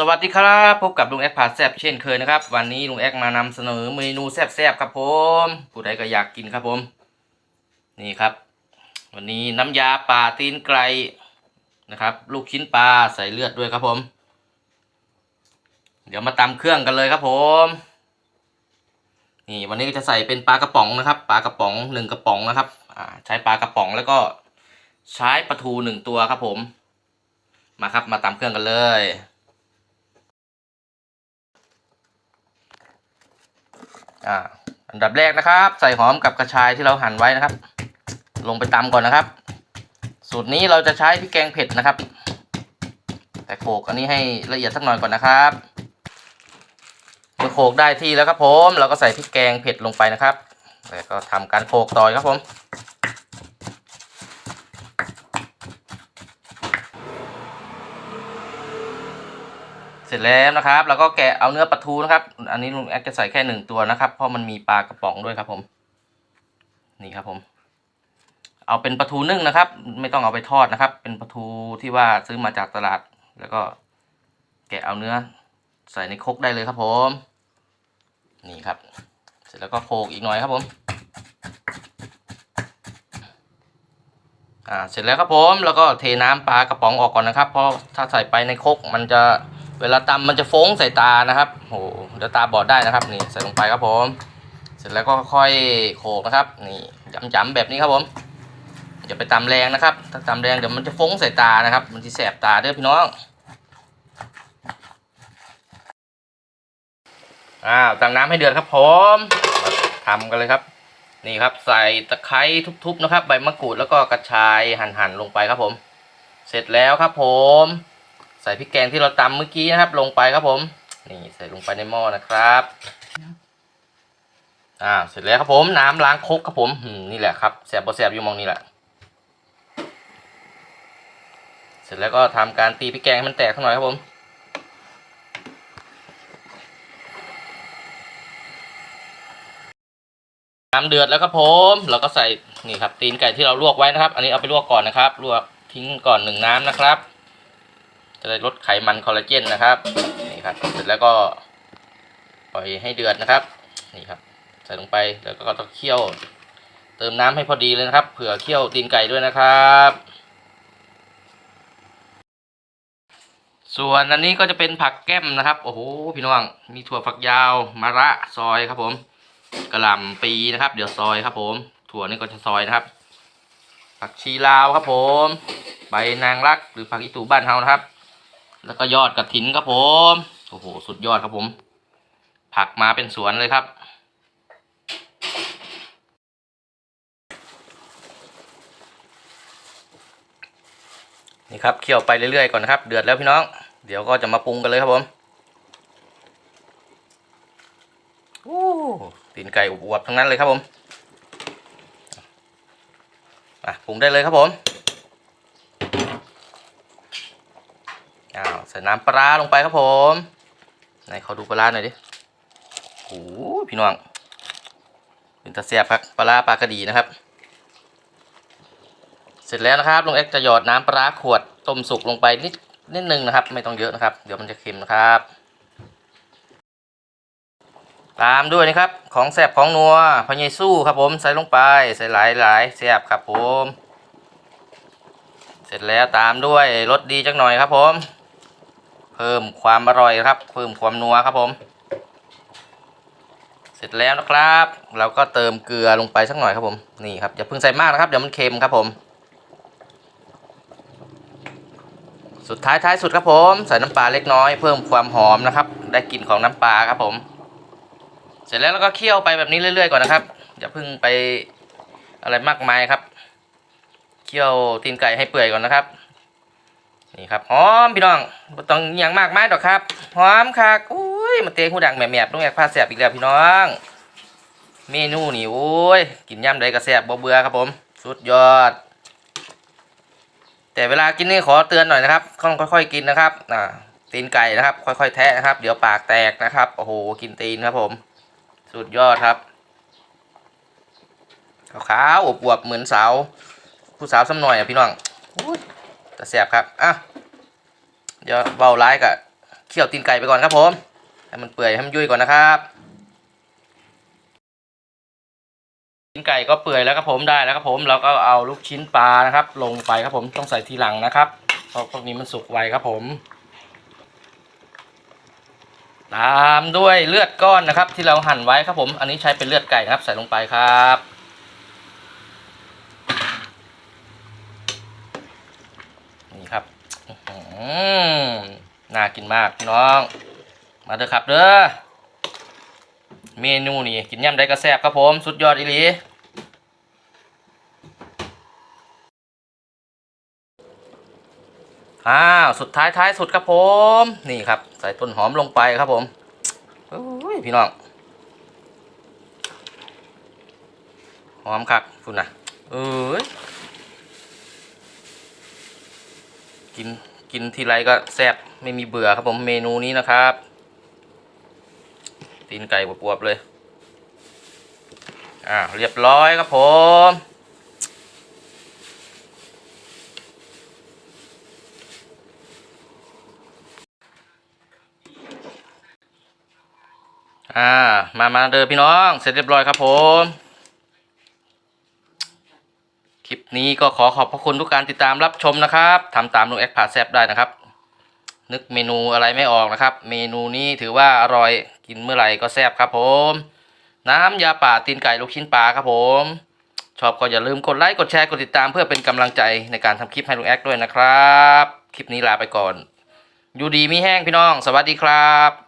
สวัสดีครับ พบกับลุงแอคพาแซบเช่นเคยนะครับ วันนี้ลุงแอคมานำเสนอเมนูแซบๆครับผมผู้ใดก็อยากกินครับผม นี่ครับ วันนี้น้ำยาป่าตีนไก่นะครับ ลูกชิ้นปลาใส่เลือดด้วยครับผม เดี๋ยวมาตำเครื่องกันเลยครับผม นี่วันนี้ก็จะใส่เป็นปลากระป๋องนะครับปลากระป๋องหนึ่งกระป๋องนะครับอ่าใช้ปลากระป๋องแล้วก็ใช้ปลาทูหนึ่งตัวครับผม มาครับมาตำเครื่องกันเลย อ่าอันดับแรกนะครับ ใส่หอมกับกระชายที่เราหั่นไว้นะครับ ลงไปตำก่อนนะครับ สูตรนี้เราจะใช้พริกแกงเผ็ดนะครับ แต่โขกอันนี้ให้ละเอียดสักหน่อยก่อนนะครับเมื่อโขกได้ที่แล้วครับผม เราก็ใส่พริกแกงเผ็ดลงไปนะครับ แล้วก็ทำการโขกต่อยครับผม เสร็จแล้วนะครับ แล้วก็แกะเอาเนื้อปลาทูนะครับ อันนี้ลุงแอคจะใส่แค่หนึ่งตัวนะครับ เพราะมันมีปลากระป๋องด้วยครับผม นี่ครับผม เอาเป็นปลาทูนึ่งนะครับ ไม่ต้องเอาไปทอดนะครับ เป็นปลาทูที่ว่าซื้อมาจากตลาด แล้วก็แกะเอาเนื้อใส่ในครกได้เลยครับผม นี่ครับ เสร็จแล้วก็โขกอีกหน่อยครับผม อ่า เสร็จแล้วครับผม แล้วก็เทน้ำปลากระป๋องออกก่อนนะครับ เพราะถ้าใส่ไปในครกมันจะ เวลาตำมันจะฟงใส่ตานะครับโหเดี๋ยวตาบอดได้นะครับ นี่ใส่ลงไปครับผม เสร็จแล้วก็ค่อยโขกนะครับ นี่จำๆแบบนี้ครับผมอย่าไปตำแรงนะครับ ถ้าตำแรงเดี๋ยวมันจะฟงใส่ตานะครับ มันจะแสบตาเด้อพี่น้อง อ้าวตั้งน้ำให้เดือดครับผมมาทำกันเลยครับ นี่ครับใส่ตะไคร้ทุบๆนะครับ ใบมะกรูดแล้วก็กระชายหั่นๆลงไปครับผม เสร็จแล้วครับผม ส่พริกแกงที่เราตำเมื่อกี้นะครับ ลงไปครับผม นี่ใส่ลงไปในหม้อนะครับอ่าเสร็จแล้วครับผมน้ำล้างครกครับผมมนี่แหละครับแสบบ่แสบอยู่มองนี่แหละ เสร็จแล้วก็ทำการตีพริกแกงให้มันแตกสักหน่อยครับผมน้ำเดือดแล้วครับผม เราก็ใส่นี่ครับตีนไก่ที่เราลวกไว้นะครับ อันนี้เอาไปลวกก่อนนะครับ ลวกทิ้งก่อนหนึ่งน้ำนะครับ จะได้ลดไขมันคอลลาเจนนะครับนี่ครับเสร็จแล้วก็ปล่อยให้เดือดนะครับนี่ครับ ใส่ลงไปแล้วก็ต้องเคี่ยวเติมน้ำให้พอดีเลยนะครับ เผื่อเคี่ยวตีนไก่ด้วยนะครับ ส่วนอันนี้ก็จะเป็นผักแก้มนะครับ โอ้โหพี่น้องมีถั่วฝักยาวมะระซอยครับผมกระหล่ำปีนะครับ เดี๋ยวซอยครับผม ถั่วนี่ก็จะซอยนะครับ ผักชีลาวครับผม ใบนางรักหรือผักอีตูบ้านเฮานะครับ แล้วก็ยอดกระถินครับผม โอ้โห สุดยอดครับผม ผักมาเป็นสวนเลยครับ นี่ครับเคี่ยวไปเรื่อยๆก่อนนะครับ เดือดแล้วพี่น้อง เดี๋ยวก็จะมาปรุงกันเลยครับผมโอ้ตีนไก่อวบๆทั้งนั้นเลยครับผมอะปรุงได้เลยครับผม อ้าวใส่น้ำปลาลงไปครับผมไหนขอดูปลาหน่อยดิโอ้โหพี่น้องเป็นตะเสียบครับปลาปลากระดีนะครับ เสร็จแล้วนะครับลุงเอ็กจะหยอดน้ำปลาขวดต้มสุกลงไปนิดนิดนึงนะครับ ไม่ต้องเยอะนะครับ เดี๋ยวมันจะเค็มนะครับ ตามด้วยนะครับ ของแสบของนัวพะเยสู้ครับผมใส่ลงไปใส่หลายหลายแสบครับผม เสร็จแล้วตามด้วยรสดีจักหน่อยครับผม เพิ่มความอร่อยครับ เพิ่มความนัวครับผม เสร็จแล้วนะครับ เราก็เติมเกลือลงไปสักหน่อยครับผมนี่ครับอย่าเพิ่งใส่มากนะครับเดี๋ยวมันเค็มครับผม สุดท้ายท้ายสุดครับผม ใส่น้ำปลาเล็กน้อยเพิ่มความหอมนะครับ ได้กลิ่นของน้ำปลาครับผม เสร็จแล้วเราก็เคี่ยวไปแบบนี้เรื่อย ๆ ก่อนนะครับอย่าเพิ่งไปอะไรมากมายครับ เคี่ยวตีนไก่ให้เปื่อยก่อนนะครับ นี่ครับหอมพี่น้องบ่ต้องอย่างมากมายดอกครับหอมคักอุ้ยมาเตะหูดังแหมบๆต้องอยากพาแสบอีกแล้วพี่น้อง เมนูนี่โอ้ยกินย่ำใดก็แสบบ่เบื่อครับผม สุดยอด แต่เวลากินนี่ขอเตือนหน่อยนะครับต้องค่อยๆกินนะครับอ่าตีนไก่นะครับ ค่อยๆแทะนะครับ เดี๋ยวปากแตกนะครับโอ้โหกินตีนครับผม สุดยอดครับขาวๆอวบๆเหมือนสาวผู้สาวซ้ำหน่อยอะพี่น้อง อุ้ยแต่แสบครับอะเดี๋ยวเบาร้ายกับเคี่ยวตีนไก่ไปก่อนครับผมให้มันเปื่อยให้มันยุ่ยก่อนนะครับตีนไก่ก็เปื่อยแล้วครับผมได้แล้วครับผมเราก็เอาลูกชิ้นปลานะครับ ลงไปครับผมต้องใส่ทีหลังนะครับเพราะพวกนี้มันสุกไวครับผม ตามด้วยเลือดก้อนนะครับ ที่เราหั่นไว้ครับผม อันนี้ใช้เป็นเลือดไก่นะครับใส่ลงไปครับ นี่ครับอื้อหือน่ากินมากพี่น้อง มาเด้อครับเด้อ เมนูนี่กินย่ำได้กระแซบครับผม สุดยอดอีหลีอ้าวสุดท้ายท้ายสุดครับผม นี่ครับ ใส่ต้นหอมลงไปครับผมพี่น้อง หอมครับคุณนะเอ้ย กินกินทีไรก็แซ่บไม่มีเบื่อครับผมเมนูนี้นะครับตีนไก่บวบๆเลยอ่าเรียบร้อยครับผมอ่ามามาเดินพี่น้อง เสร็จเรียบร้อยครับผม คลิป นี้ก็ขอขอบพระคุณทุกการติดตามรับชมนะครับทำตามลุงแอคพาแซบได้นะครับ นึกเมนูอะไรไม่ออกนะครับ เมนูนี้ถือว่าอร่อยกินเมื่อไหร่ก็แซบครับผม น้ำยาป่าตีนไก่ลูกชิ้นปลาครับผม ชอบก็อย่าลืมกดไลค์กดแชร์กดติดตามเพื่อเป็นกำลังใจในการทำคลิปให้ลุงแอคด้วยนะครับ คลิปนี้ลาไปก่อน อยู่ดีมีแห้งพี่น้อง สวัสดีครับ